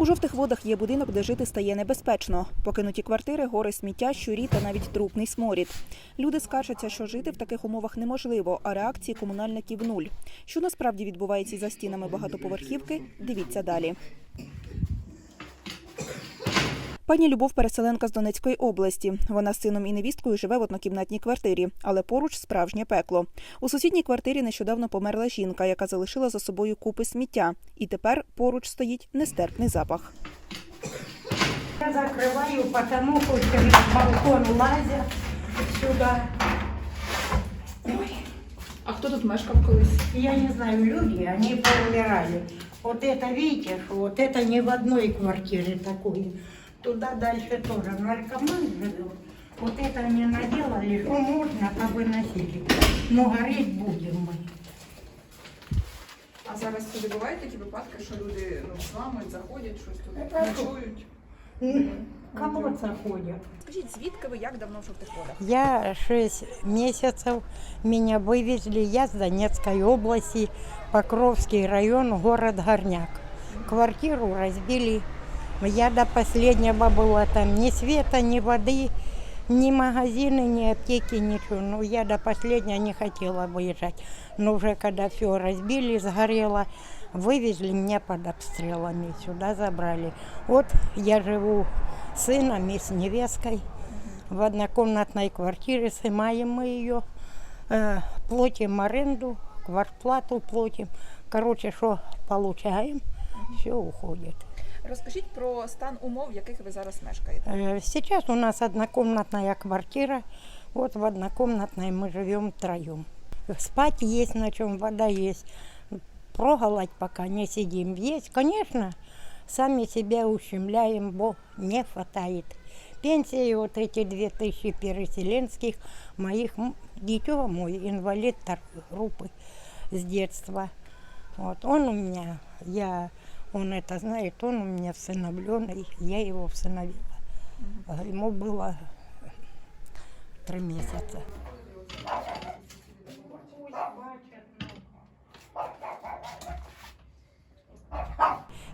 У жовтих водах є будинок, де жити стає небезпечно. Покинуті квартири, гори сміття, щурі та навіть трупний сморід. Люди скаржаться, що жити в таких умовах неможливо, а реакції комунальників нуль. Що насправді відбувається за стінами багатоповерхівки? Дивіться далі. Пані Любов переселенка з Донецької області. Вона з сином і невісткою живе в однокімнатній квартирі, але поруч справжнє пекло. У сусідній квартирі нещодавно померла жінка, яка залишила за собою купи сміття. І тепер поруч стоїть нестерпний запах. Я закрываю, потому что через балкон лазят сюда. Ой, А хто тут мешкав колись? я не знаю, люди, они поумирали. Вот это, видите, что вот это не в одной квартире такое. Туда дальше тоже наркоман живет. Вот это они наделали, что можно, повыносили. Но гореть будем мы. А зараз сюди бувають такі випадки, що люди ну, зламують, заходять, щось тут Та що? ночують. М, Колодца ходят. Скажіть, звідки ви як давно в жовтих водах? Я 6 месяцев, меня вывезли, я с Донецкой области, Покровский район, город Горняк. Квартиру разбили, Я до последнего была там, ни света, ни воды, ни магазины, ни аптеки, ничего. Ну, я до последнего не хотела выезжать. Но уже когда все разбили, сгорело, вывезли меня под обстрелами, сюда забрали. Вот я живу с сыном и с невесткой в однокомнатной квартире, снимаем мы ее, э, платим аренду, квартплату платим. Короче, что получаем, все уходит. Розкажіть про стан умов, в яких ви зараз мешкаєте. Сейчас у нас однокомнатная квартира. Вот в однокомнатной мы живем втроем. Спать есть на чем, вода есть. Проголодь пока не сидим. Есть, конечно, сами себя ущемляем, бо не хватает. Пенсии вот эти две тысячи переселенских моих, дитё мой, инвалид группы с детства. Вот, он у меня, я, он это знает, он у меня всыновленный, я его всыновила. Ему было три месяца.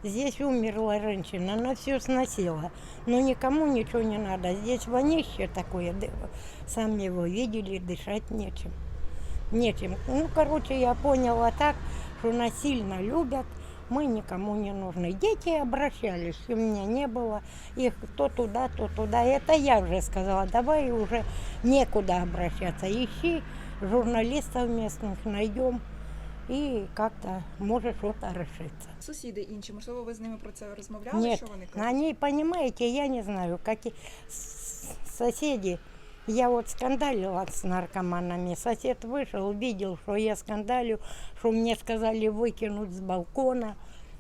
Здесь умерла женщина, она все сносила. Но никому ничего не надо. Здесь вонище такое, сами его видели, дышать нечем. Нечем. Ну, короче, я поняла так, что нас сильно любят, мы никому не нужны. Дети обращались, у меня не было их то туда, то туда. Это я уже сказала, давай уже некуда обращаться. Ищи журналистов местных, найдем, и как-то может что-то решиться. Сусіди інші, можливо, ви з ними про це розмовляли? Нет, Що вони кажуть? они, понимаете, я не знаю, как и с- соседи. Я вот скандалила с наркоманами. Сосед вышел, видел, что я скандалю, что мне сказали выкинуть с балкона.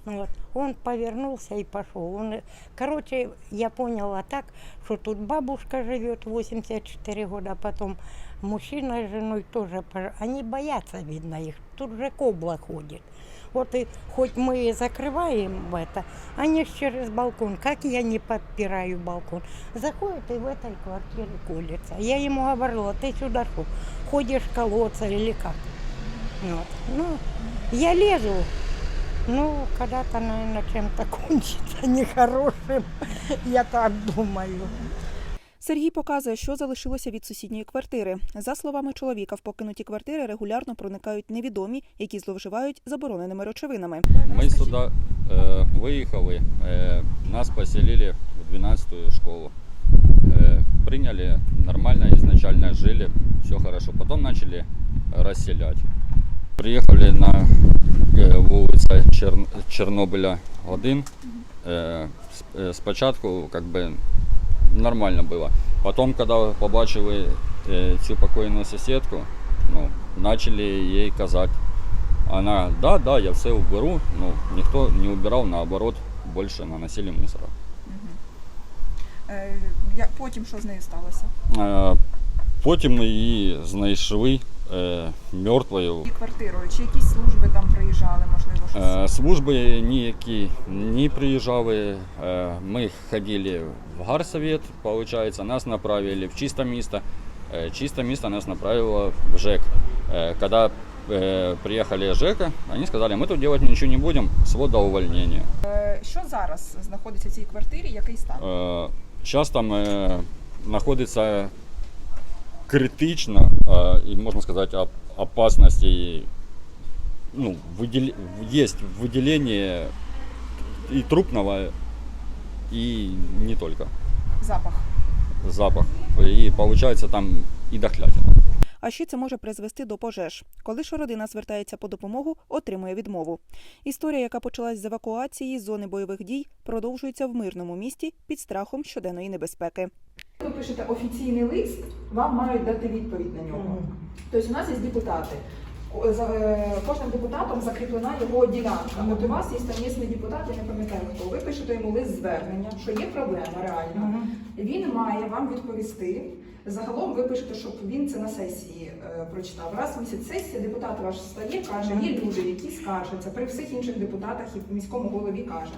Вот. Он повернулся и пошел. Он, короче, я поняла так, что тут бабушка живет 84 года, потом мужчина с женой тоже. Они боятся, видно, их. Тут же кобла ходит. Вот и хоть мы и закрываем это, они через балкон, как я не подпираю балкон, заходят и в этой квартире колятся. Я ему говорила, ты сюда что, ходишь колоться или как? Вот. Ну, я лезу, ну, когда-то, наверное, чем-то кончится нехорошим, я так думаю. Сергій показує, що залишилося від сусідньої квартири. За словами чоловіка, в покинуті квартири регулярно проникають невідомі, які зловживають забороненими речовинами. Ми сюди е, виїхали, е, нас поселили в 12-ту школу. Е, приняли нормально, изначально жили, все хорошо. Потом начали расселять. Приїхали на е, вулицю Чер- Чорнобиля 1. Е, е, спочатку как би, нормально було. Потім, коли побачили цю покойну сусідку, ну, почали їй казати, она, да, да, я все уберу, но никто не убирал, наоборот, больше наносили мусора. Потім що з нею сталося? Потім ми її знайшли е, мертвою. І квартирою, чи якісь служби там приїжджали, можливо, Е, Служби ніякі не приїжджали. Е, Ми ходили в гарсовет, получается, нас направили в чисте місто. Е, Чисте місто нас направило в ЖЕК. Е, Когда э, приехали ЖЭКа, они сказали, мы тут делать ничего не будем, свод до увольнения. Е, Що зараз знаходиться в цій квартирі? Який стан? Е, Час там е, знаходиться критично е, і можна сказати оп- опасності. Ну, виділ... є виділення і трупного, і не тільки Запах. запах. І виходить там і дохлятина. А ще це може призвести до пожеж. Коли ж родина звертається по допомогу, отримує відмову. Історія, яка почалась з евакуації з зони бойових дій, продовжується в мирному місті під страхом щоденної небезпеки. Ви пишете офіційний лист, вам мають дати відповідь на нього. Тобто у нас є депутати. За- е, Кожним депутатом закріплена його ділянка. От у вас є там місний депутат, я не пам'ятаю хто. Ви пишете йому лист звернення, що є проблема реально. Він має вам відповісти. Загалом ви пишете, щоб він це на сесії е, прочитав. Раз в місяць сесія, депутат ваш встає, каже, є люди, які скаржаться при всіх інших депутатах і міському голові каже.